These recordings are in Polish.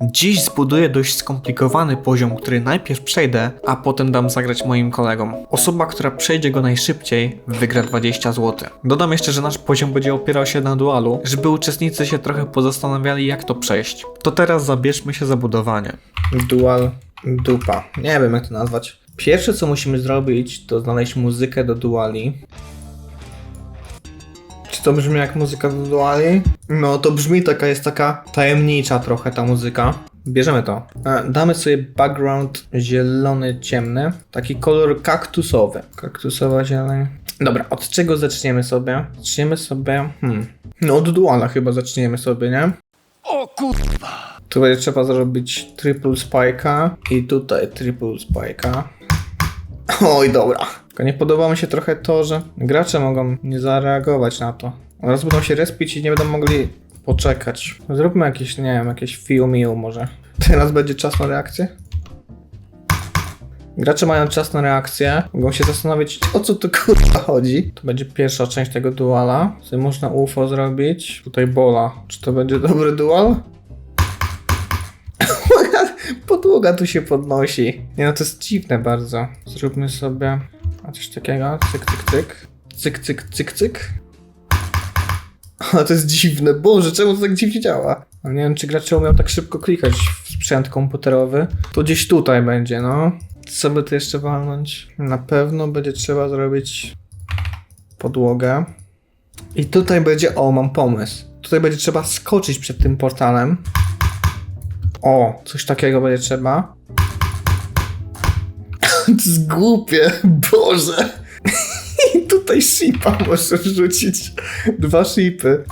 Dziś zbuduję dość skomplikowany poziom, który najpierw przejdę, a potem dam zagrać moim kolegom. Osoba, która przejdzie go najszybciej, wygra 20 zł. Dodam jeszcze, że nasz poziom będzie opierał się na dualu, żeby uczestnicy się trochę pozastanawiali, jak to przejść. To teraz zabierzmy się za budowanie. Dual dupa. Nie wiem, jak to nazwać. Pierwsze, co musimy zrobić, to znaleźć muzykę do duali. To brzmi jak muzyka do duali? No to brzmi taka, jest taka tajemnicza trochę ta muzyka. Bierzemy to. E, Damy sobie background zielony, ciemny. Taki kolor kaktusowy. Kaktusowa zieleń. Dobra, od czego zaczniemy sobie? Zaczniemy sobie... Hmm. No od duala chyba zaczniemy sobie, nie? O kurwa! Tu będzie trzeba zrobić triple spike'a i tutaj triple spike'a. Oj, dobra. Tylko nie podoba mi się trochę to, że gracze mogą nie zareagować na to. Oraz będą się respić i nie będą mogli poczekać. Zróbmy jakieś, nie wiem, jakieś fiu może. Teraz będzie czas na reakcję? Gracze mają czas na reakcję, mogą się zastanowić, o co tu kurwa chodzi. To będzie pierwsza część tego duala. Tutaj można UFO zrobić. Tutaj bola. Czy to będzie dobry dual? Podłoga tu się podnosi. Nie no, to jest dziwne bardzo. Zróbmy sobie a coś takiego. Cyk, cyk, cyk. Cyk, cyk, cyk, cyk. Ale to jest dziwne. Boże, czemu to tak dziwnie działa? No nie wiem, czy gracze umiał tak szybko klikać w sprzęt komputerowy. To gdzieś tutaj będzie, no. Co by tu jeszcze walnąć? Na pewno będzie trzeba zrobić podłogę. I tutaj będzie, o, mam pomysł. Tutaj będzie trzeba skoczyć przed tym portalem. O, coś takiego będzie trzeba. to jest głupie, Boże. I tutaj shipa możesz rzucić. Dwa shipy.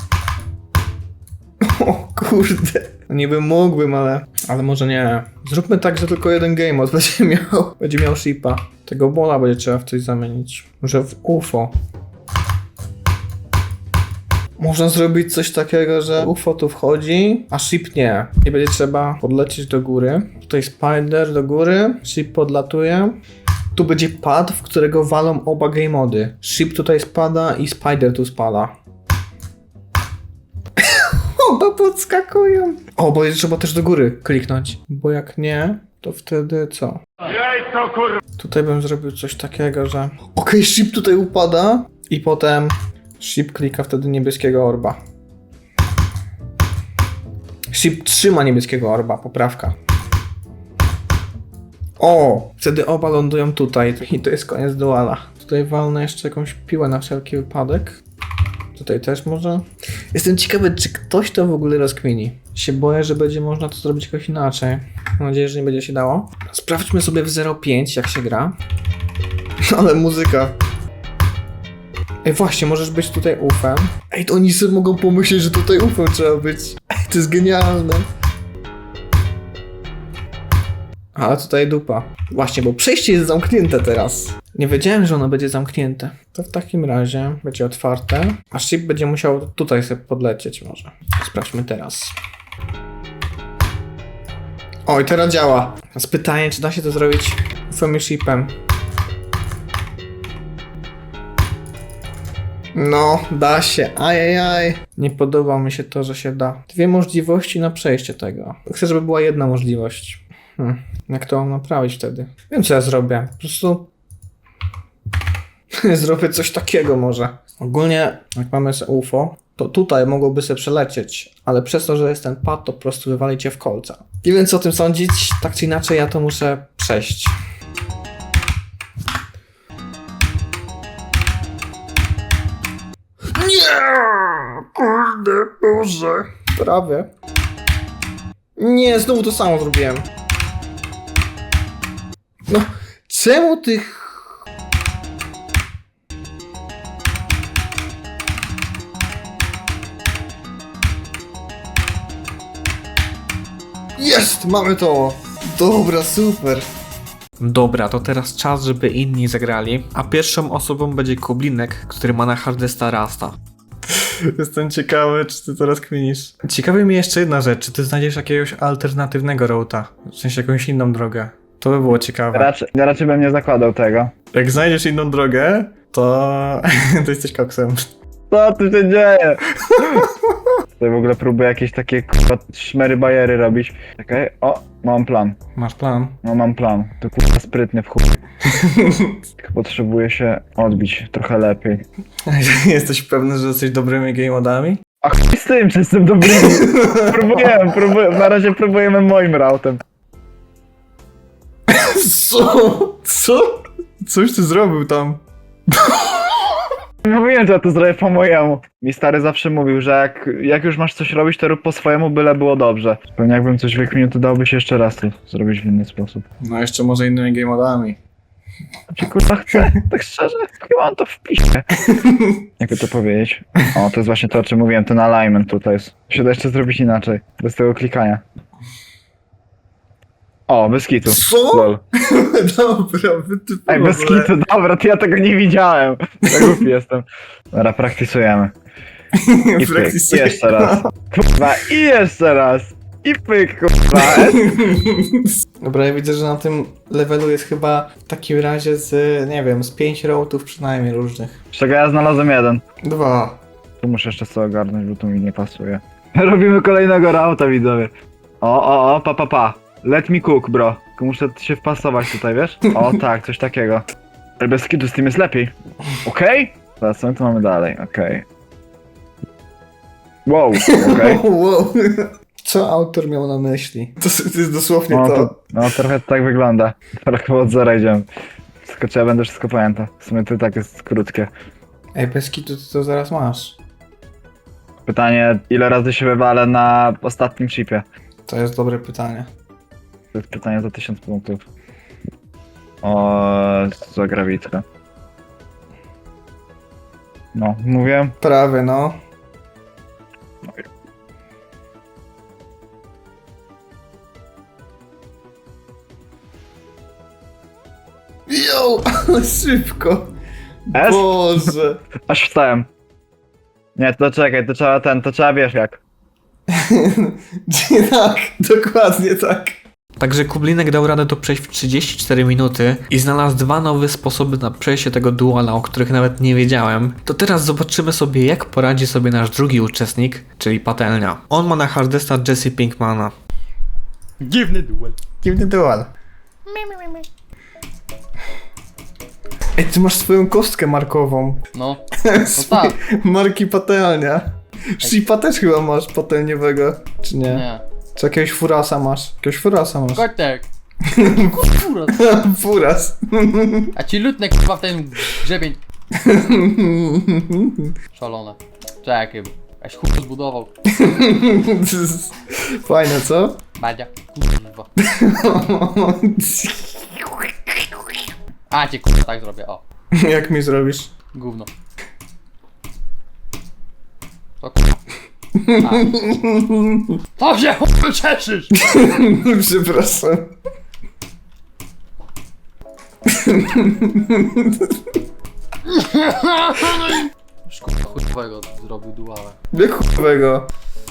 O kurde. No Niby mógłbym, ale... Ale może nie. Zróbmy tak, że tylko jeden game będzie miał, będzie miał shipa. Tego bola będzie trzeba w coś zamienić. Może w UFO. Można zrobić coś takiego, że UFO tu wchodzi, a ship nie. I będzie trzeba podlecieć do góry. Tutaj spider do góry, ship podlatuje. Tu będzie pad, w którego walą oba game mody. Ship tutaj spada i spider tu spada. Oba podskakują. O, bo trzeba też do góry kliknąć. Bo jak nie, to wtedy co? Tutaj bym zrobił coś takiego, że... Okej, ship tutaj upada i potem ship klika wtedy niebieskiego orba. Ship trzyma niebieskiego orba, poprawka. O! Wtedy oba lądują tutaj i to jest koniec duala. Tutaj walnę jeszcze jakąś piłę na wszelki wypadek. Tutaj też może. Jestem ciekawy, czy ktoś to w ogóle rozkmini. Się boję, że będzie można to zrobić jakoś inaczej. Mam nadzieję, że nie będzie się dało. Sprawdźmy sobie w 0.5 jak się gra. Ale muzyka. Ej, właśnie, możesz być tutaj ufem. Ej, to oni sobie mogą pomyśleć, że tutaj ufem trzeba być. Ej, to jest genialne. Ale tutaj dupa. Właśnie, bo przejście jest zamknięte teraz. Nie wiedziałem, że ono będzie zamknięte. To w takim razie będzie otwarte, a ship będzie musiał tutaj sobie podlecieć może. Sprawdźmy teraz. Oj, teraz działa. Teraz pytanie, czy da się to zrobić ufem i shipem. No, da się. Ajajaj. Nie podoba mi się to, że się da. Dwie możliwości na przejście tego. Chcę, żeby była jedna możliwość. Hmm. Jak to mam naprawić wtedy? Wiem, co ja zrobię. Po prostu zrobię coś takiego może. Ogólnie, jak mamy UFO, to tutaj mogłoby się przelecieć, ale przez to, że jest ten pad, to po prostu wywali cię w kolca. Nie wiem, co o tym sądzić. Tak czy inaczej, ja to muszę przejść. Kurde, Boże. Prawie. Nie, znowu to samo zrobiłem. No, czemu tych... Jest! Mamy to! Dobra, super! Dobra, to teraz czas, żeby inni zagrali, a pierwszą osobą będzie Kublinek, który ma na hardesta Rasta. Jestem ciekawy, czy ty teraz kminisz. Ciekawi mnie jeszcze jedna rzecz, czy ty znajdziesz jakiegoś alternatywnego routa, w sensie jakąś inną drogę. To by było ciekawe. Raczej, raczej bym nie zakładał tego. Jak znajdziesz inną drogę, to, to jesteś koksem. Co tu się dzieje? Tutaj w ogóle próbuję jakieś takie kurwa szmery bajery robić. Czekaj, o, mam plan. Masz plan? No mam plan. To kurwa sprytnie w chuj. Tylko potrzebuję się odbić trochę lepiej. Jesteś pewny, że jesteś dobrymi game modami? A chuj z tym, czy jestem dobry. próbujemy, próbujemy, na razie próbujemy moim routem. Co? Co? Coś ty zrobił tam. Mówiłem, że ja to zrobię po mojemu. Mi stary zawsze mówił, że jak, jak już masz coś robić, to rób po swojemu, byle było dobrze. Pewnie jakbym coś wykminił, to dałby się jeszcze raz to zrobić w inny sposób. No jeszcze może innymi game modami. Czy kurwa chcę? Tak szczerze? Chyba mam to w piśmie. Jakby to powiedzieć? O, to jest właśnie to, o czym mówiłem, ten alignment tutaj jest. Się da jeszcze zrobić inaczej, bez tego klikania. O, bez kitu. Co? Lol. Dobra, wytypowo. Ej, bez kitu, dobra, to ja tego nie widziałem. Ja głupi jestem. Dobra, praktisujemy. I pyk, i jeszcze raz. Kurwa, i jeszcze raz. I pyk, kurwa. Dobra, ja widzę, że na tym levelu jest chyba w takim razie z, nie wiem, z pięć routów przynajmniej różnych. Z czego ja znalazłem jeden. Dwa. Tu muszę jeszcze sobie ogarnąć, bo tu mi nie pasuje. Robimy kolejnego rauta, widzowie. O, o, o, pa, pa, pa. Let me cook, bro. Tylko muszę się wpasować tutaj, wiesz? O, tak, coś takiego. Ale bez kitu z tym jest lepiej. Okej? Teraz co my tu mamy dalej? Okej. Wow, okej. Wow. Co autor miał na myśli? To, to jest dosłownie No, to. to, no trochę tak wygląda. Trochę chyba od zera idziemy. Tylko ja będę wszystko pamiętał. W sumie to i tak jest krótkie. Ej, bez kitu to, to zaraz masz. Pytanie, ile razy się wywalę na ostatnim chipie? To jest dobre pytanie. To jest pytanie za 1000 punktów. O, za grawitkę. No, mówię. Prawie, no. Jo, ale szybko. S? Boże. Aż wstałem. Nie, to czekaj, to trzeba ten, to trzeba wiesz jak. tak, dokładnie tak. Także Kublinek dał radę to przejść w 34 minuty i znalazł dwa nowe sposoby na przejście tego duala, o których nawet nie wiedziałem. To teraz zobaczymy sobie, jak poradzi sobie nasz drugi uczestnik, czyli patelnia. On ma na hardesta Jesse Pinkmana. Dziwny duel. Dziwny dual. Ej, ty masz swoją kostkę markową. No, no tak. Marki patelnia. Shipa też chyba masz patelniowego, czy nie? Nie. Czy jakiegoś furasa masz? Jakiegoś furasa masz. Kotek. Kurwa. Furas. A ci lutne kurwa w ten grzebień. Szalone. Czekaj. Aś chuj zbudował. Fajne, co? Badzia. Kurwa. A cię kurwa tak zrobię, o. Jak mi zrobisz? Gówno. To kurwa. A. To się chuj cieszysz! Przepraszam. Już kurwa chujowego zrobił duale. Nie chłopego.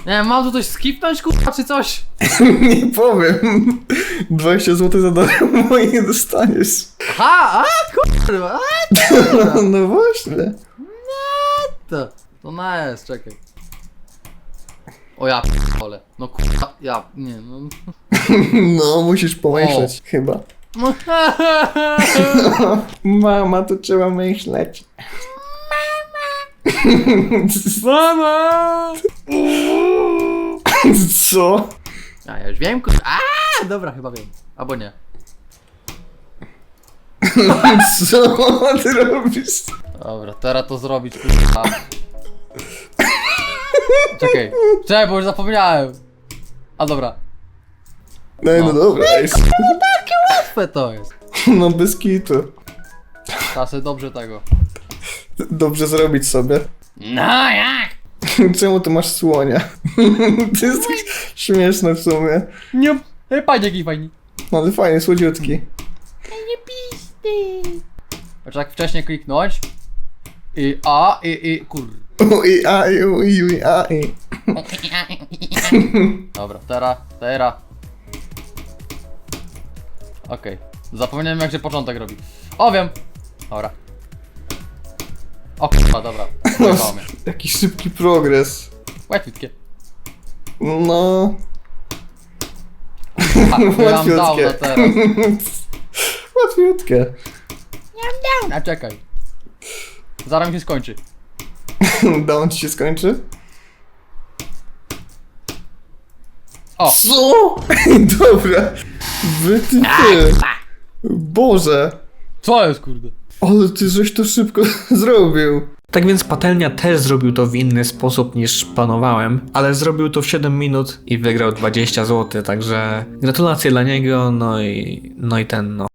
Nie mam tu coś skipnąć kurwa czy coś? Nie powiem. 20 zł za darmo i nie dostaniesz. Aha, a kurwa, a No właśnie. to. To na jest, czekaj. O ja p***ole. No kurwa, ja, nie no. No, musisz pomyśleć, chyba. Mama, to trzeba myśleć. Mama! Co? A ja już wiem, kurwa. A, dobra, chyba wiem. Albo nie. Co ty robisz? Dobra, teraz to zrobić, kurwa. Czekaj, czekaj, bo już zapomniałem. A dobra, No, no No. dobra, jest. łatwe to jest. No bez kitu. Trzeba sobie dobrze tego. Dobrze zrobić sobie. No jak? Czemu tu masz słonia? To jest tak śmieszne w sumie. Nie, Ej, panie jaki fajny. No ale fajnie, słodziutki. Nie pisty. Znaczy jak wcześniej kliknąć. I a, i, i, kur. U, i, a, i, u, i, u, i, a, i. Dobra, teraz, teraz. Okej. Zapomniałem jak się początek robi. O wiem! Dobra. O kurwa, dobra. Pojebało mnie. Jaki szybki progres. Łatwiutkie. No. Ja mam Łatwiutkie. teraz. Łatwiutkie. A czekaj. Zaraz mi się skończy. Down ci się skończy? O! Co? Dobra. Wy ty ty. Boże. Co jest kurde? Ale ty żeś to szybko zrobił. Tak więc patelnia też zrobił to w inny sposób niż planowałem, ale zrobił to w 7 minut i wygrał 20 zł, także gratulacje dla niego, no i, no i ten no.